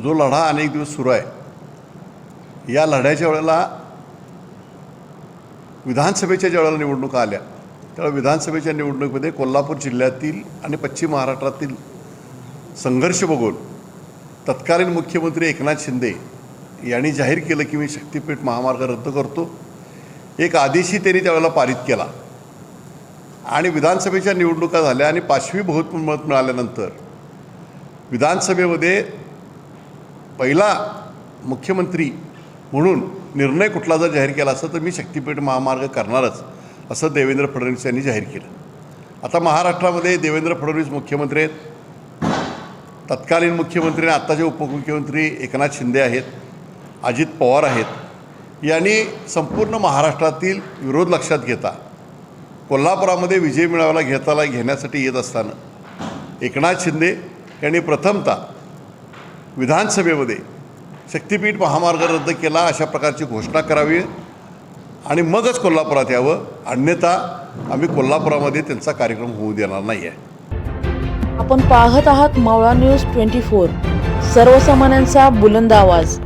जो लढा अनेक दिवस सुरू आहे या लढ्याच्या वेळेला विधानसभेच्या ज्या वेळेला निवडणुका आल्या त्यावेळेला विधानसभेच्या निवडणुकीमध्ये कोल्हापूर जिल्ह्यातील आणि पश्चिम महाराष्ट्रातील संघर्ष बघून तत्कालीन मुख्यमंत्री एकनाथ शिंदे यांनी जाहीर केलं की मी शक्तीपीठ महामार्ग रद्द करतो. एक आदेशही त्यांनी त्यावेळेला पारित केला. आणि विधानसभेच्या निवडणुका झाल्या आणि पाचवी बहुमत मिळाल्यानंतर विधानसभेमध्ये पहिला मुख्यमंत्री म्हणून निर्णय कुठला जर जाहीर केला असता तर मी शक्तीपीठ महामार्ग करणारच असं देवेंद्र फडणवीस यांनी जाहीर केलं. आता महाराष्ट्रामध्ये देवेंद्र फडणवीस मुख्यमंत्री आहेत. तत्कालीन मुख्यमंत्री आणि आत्ताचे उपमुख्यमंत्री एकनाथ शिंदे आहेत. अजित पवार आहेत. यांनी संपूर्ण महाराष्ट्रातील विरोध लक्षात घेता. कोल्हापुरामध्ये विजय मिळवायला घेताला घेण्यासाठी येत असताना एकनाथ शिंदे यांनी प्रथमतः विधानसभेमध्ये शक्तिपीठ महामार्ग रद्द केला अशा प्रकारची घोषणा करावी. आणि मगच कोल्हापुरात यावं. अन्यथा आम्ही कोल्हापुरामध्ये त्यांचा कार्यक्रम होऊ देणार नाही आहे आपण पाहत आहात मावळा न्यूज ट्वेंटी फोर. सर्वसामान्यांचा बुलंद आवाज.